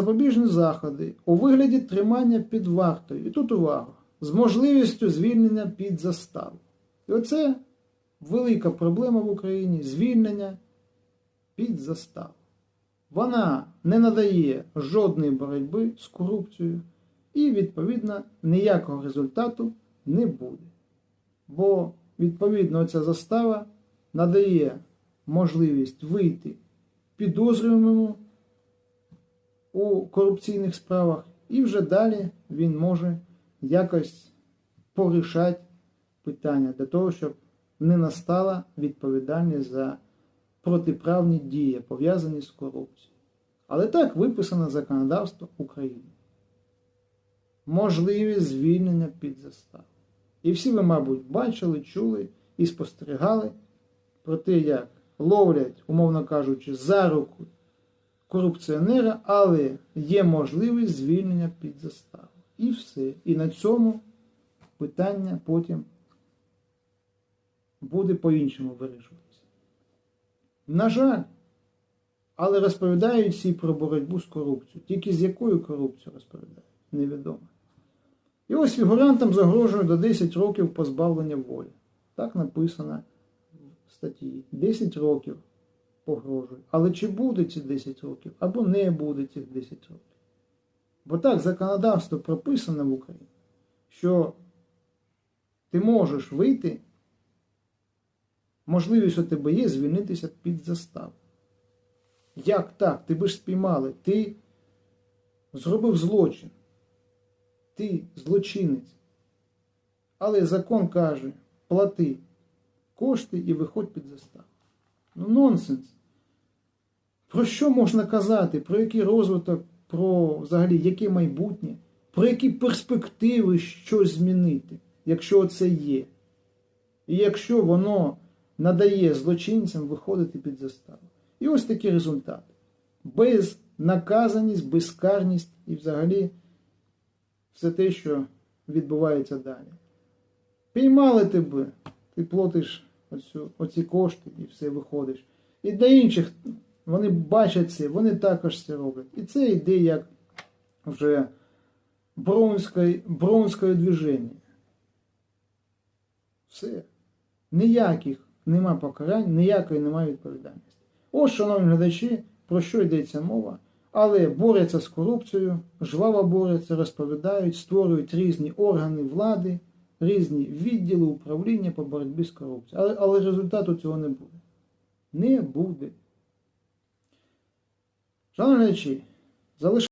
запобіжні заходи у вигляді тримання під вартою. І тут увага, з можливістю звільнення під заставу. І оце велика проблема в Україні звільнення під заставу. Вона не надає жодної боротьби з корупцією і, відповідно, ніякого результату не буде. Бо, відповідно, ця застава надає можливість вийти підозрюваному у корупційних справах, і вже далі він може якось порішати питання для того, щоб не настала відповідальність за протиправні дії, пов'язані з корупцією. Але так виписано законодавство України. Можливість звільнення під заставу. І всі ви, мабуть, бачили, чули і спостерігали про те, як ловлять, умовно кажучи, за руку корупціонера, але є можливість звільнення під заставу. І все. І на цьому питання потім буде по-іншому вирішуватися. На жаль, але розповідають всі про боротьбу з корупцією. Тільки з якою корупцією розповідають, невідомо. І ось фігурантам загрожує до 10 років позбавлення волі. Так написано в статті. 10 років погрожує. Але чи буде ці 10 років, або не буде цих 10 років? Бо так законодавство прописано в Україні, що ти можеш вийти, можливість у тебе є звільнитися під заставу. Як так? Тебе ж спіймали, ти зробив злочин, ти злочинець. Але закон каже, плати кошти і виходь під заставу. Ну, нонсенс. Про що можна казати? Про який розвиток, про взагалі яке майбутнє, про які перспективи щось змінити, якщо це є. І якщо воно надає злочинцям виходити під заставу. І ось такі результати. Безнаказаність, безкарність і взагалі все те, що відбувається далі. Піймали тебе, ти платиш оцю, оці кошти і все виходиш. І для інших вони бачать це, вони також це роблять. І це йде як вже бронське, движення. Все. Ніяких нема покарань, ніякої немає відповідальності. Ось, шановні глядачі, про що йдеться мова. Але борються з корупцією, жваво борються, розповідають, створюють різні органи влади, різні відділи управління по боротьбі з корупцією. Але, але результату цього не буде. Не буде. Шановні речі, залишайте.